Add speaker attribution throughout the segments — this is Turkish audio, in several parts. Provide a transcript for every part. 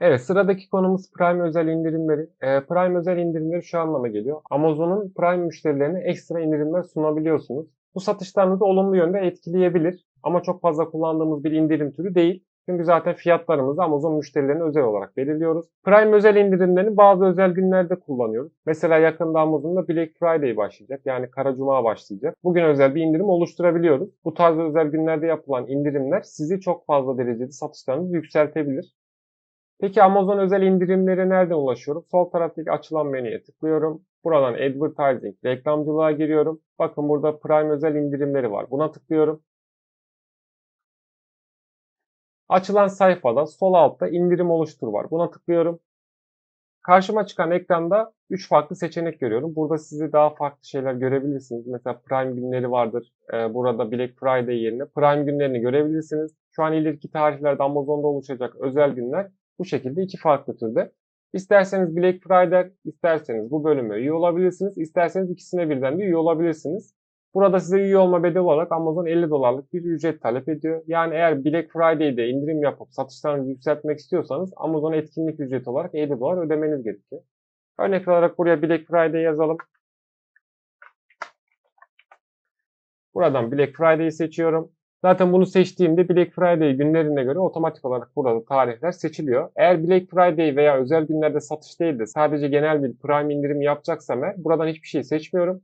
Speaker 1: Evet, sıradaki konumuz Prime özel indirimleri. Ee, Prime özel indirimleri şu anlama geliyor. Amazon'un Prime müşterilerine ekstra indirimler sunabiliyorsunuz. Bu satışlarınızı olumlu yönde etkileyebilir ama çok fazla kullandığımız bir indirim türü değil. Çünkü zaten fiyatlarımızı Amazon müşterilerine özel olarak belirliyoruz. Prime özel indirimlerini bazı özel günlerde kullanıyoruz. Mesela yakında Amazon'da Black Friday başlayacak. Yani Kara Cuma başlayacak. Bugün özel bir indirim oluşturabiliyoruz. Bu tarz özel günlerde yapılan indirimler sizi çok fazla derecede satışlarınızı yükseltebilir. Peki Amazon özel indirimlere nereden ulaşıyorum? Sol taraftaki açılan menüye tıklıyorum. Buradan Advertising, reklamcılığa giriyorum. Bakın burada Prime özel indirimleri var. Buna tıklıyorum. Açılan sayfada sol altta indirim oluştur var. Buna tıklıyorum. Karşıma çıkan ekranda 3 farklı seçenek görüyorum. Burada sizi daha farklı şeyler görebilirsiniz. Mesela Prime günleri vardır. Ee, burada Black Friday yerine Prime günlerini görebilirsiniz. Şu an ileriki tarihlerde Amazon'da oluşacak özel günler bu şekilde iki farklı türde. İsterseniz Black Friday, isterseniz bu bölüme üye olabilirsiniz. İsterseniz ikisine birden de üye olabilirsiniz. Burada size üye olma bedeli olarak Amazon 50 dolarlık bir ücret talep ediyor. Yani eğer Black Friday'de indirim yapıp satışlarınızı yükseltmek istiyorsanız Amazon etkinlik ücreti olarak 50 dolar ödemeniz gerekiyor. Örnek olarak buraya Black Friday yazalım. Buradan Black Friday'i seçiyorum. Zaten bunu seçtiğimde Black Friday günlerine göre otomatik olarak burada tarihler seçiliyor. Eğer Black Friday veya özel günlerde satış değil de sadece genel bir Prime indirim yapacaksam eğer buradan hiçbir şey seçmiyorum.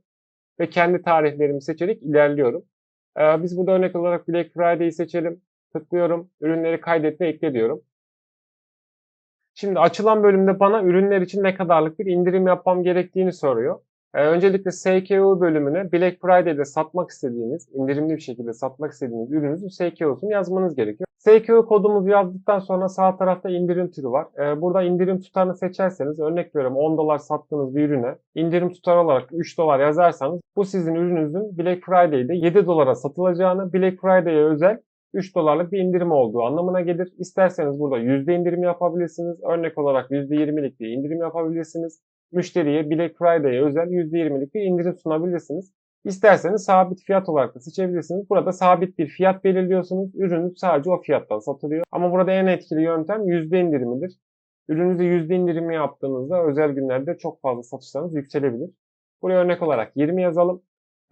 Speaker 1: Ve kendi tarihlerimi seçerek ilerliyorum. Ee, biz burada örnek olarak Black Friday'i seçelim. Tıklıyorum. Ürünleri kaydet ve ekle diyorum. Şimdi açılan bölümde bana ürünler için ne kadarlık bir indirim yapmam gerektiğini soruyor. Ee, öncelikle SKU bölümüne Black Friday'de satmak istediğiniz, indirimli bir şekilde satmak istediğiniz ürününüzün SKU'sunu yazmanız gerekiyor. SKU kodumuzu yazdıktan sonra sağ tarafta indirim türü var. Ee, burada indirim tutarını seçerseniz, örnek veriyorum 10 dolar sattığınız bir ürüne indirim tutarı olarak 3 dolar yazarsanız bu sizin ürününüzün Black Friday'de 7 dolara satılacağını, Black Friday'e özel 3 dolarlık bir indirim olduğu anlamına gelir. İsterseniz burada yüzde indirim yapabilirsiniz. Örnek olarak %20'lik bir indirim yapabilirsiniz müşteriye Black Friday'e özel %20'lik bir indirim sunabilirsiniz. İsterseniz sabit fiyat olarak da seçebilirsiniz. Burada sabit bir fiyat belirliyorsunuz. Ürünü sadece o fiyattan satılıyor. Ama burada en etkili yöntem yüzde indirimidir. Ürününüze yüzde indirimi yaptığınızda özel günlerde çok fazla satışlarınız yükselebilir. Buraya örnek olarak 20 yazalım.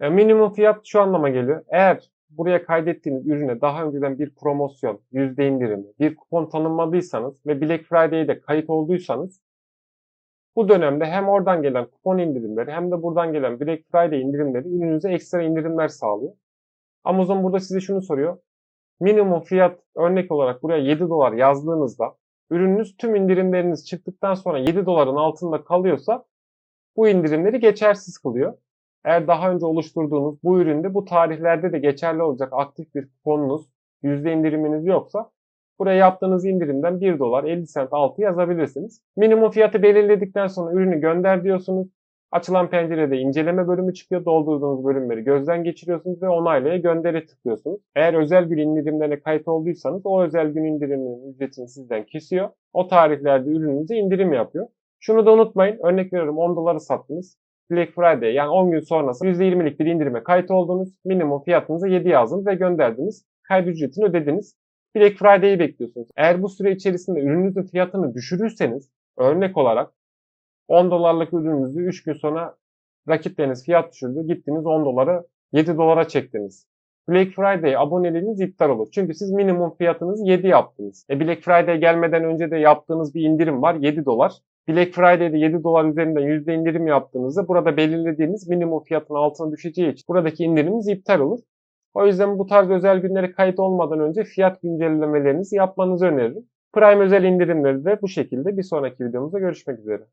Speaker 1: E, minimum fiyat şu anlama geliyor. Eğer buraya kaydettiğiniz ürüne daha önceden bir promosyon, yüzde indirimi, bir kupon tanınmadıysanız ve Black Friday'de kayıt olduysanız bu dönemde hem oradan gelen kupon indirimleri hem de buradan gelen Black Friday indirimleri ürününüze ekstra indirimler sağlıyor. Amazon burada size şunu soruyor. Minimum fiyat örnek olarak buraya 7 dolar yazdığınızda ürününüz tüm indirimleriniz çıktıktan sonra 7 doların altında kalıyorsa bu indirimleri geçersiz kılıyor. Eğer daha önce oluşturduğunuz bu üründe bu tarihlerde de geçerli olacak aktif bir kuponunuz, yüzde indiriminiz yoksa Buraya yaptığınız indirimden 1 dolar 50 sent altı yazabilirsiniz. Minimum fiyatı belirledikten sonra ürünü gönder diyorsunuz. Açılan pencerede inceleme bölümü çıkıyor. Doldurduğunuz bölümleri gözden geçiriyorsunuz ve onaylaya göndere tıklıyorsunuz. Eğer özel gün indirimlerine kayıt olduysanız o özel gün indiriminin ücretini sizden kesiyor. O tarihlerde ürününüze indirim yapıyor. Şunu da unutmayın. Örnek veriyorum 10 doları sattınız. Black Friday yani 10 gün sonrası %20'lik bir indirime kayıt oldunuz. Minimum fiyatınızı 7 yazdınız ve gönderdiniz. Kayıt ücretini ödediniz. Black Friday'i bekliyorsunuz. Eğer bu süre içerisinde ürününüzün fiyatını düşürürseniz örnek olarak 10 dolarlık ürününüzü 3 gün sonra rakipleriniz fiyat düşürdü. Gittiniz 10 dolara 7 dolara çektiniz. Black Friday aboneliğiniz iptal olur. Çünkü siz minimum fiyatınızı 7 yaptınız. E Black Friday gelmeden önce de yaptığınız bir indirim var 7 dolar. Black Friday'de 7 dolar üzerinden %, indirim yaptığınızda burada belirlediğiniz minimum fiyatın altına düşeceği için buradaki indiriminiz iptal olur. O yüzden bu tarz özel günlere kayıt olmadan önce fiyat güncellemelerinizi yapmanızı öneririm. Prime özel indirimleri de bu şekilde bir sonraki videomuzda görüşmek üzere.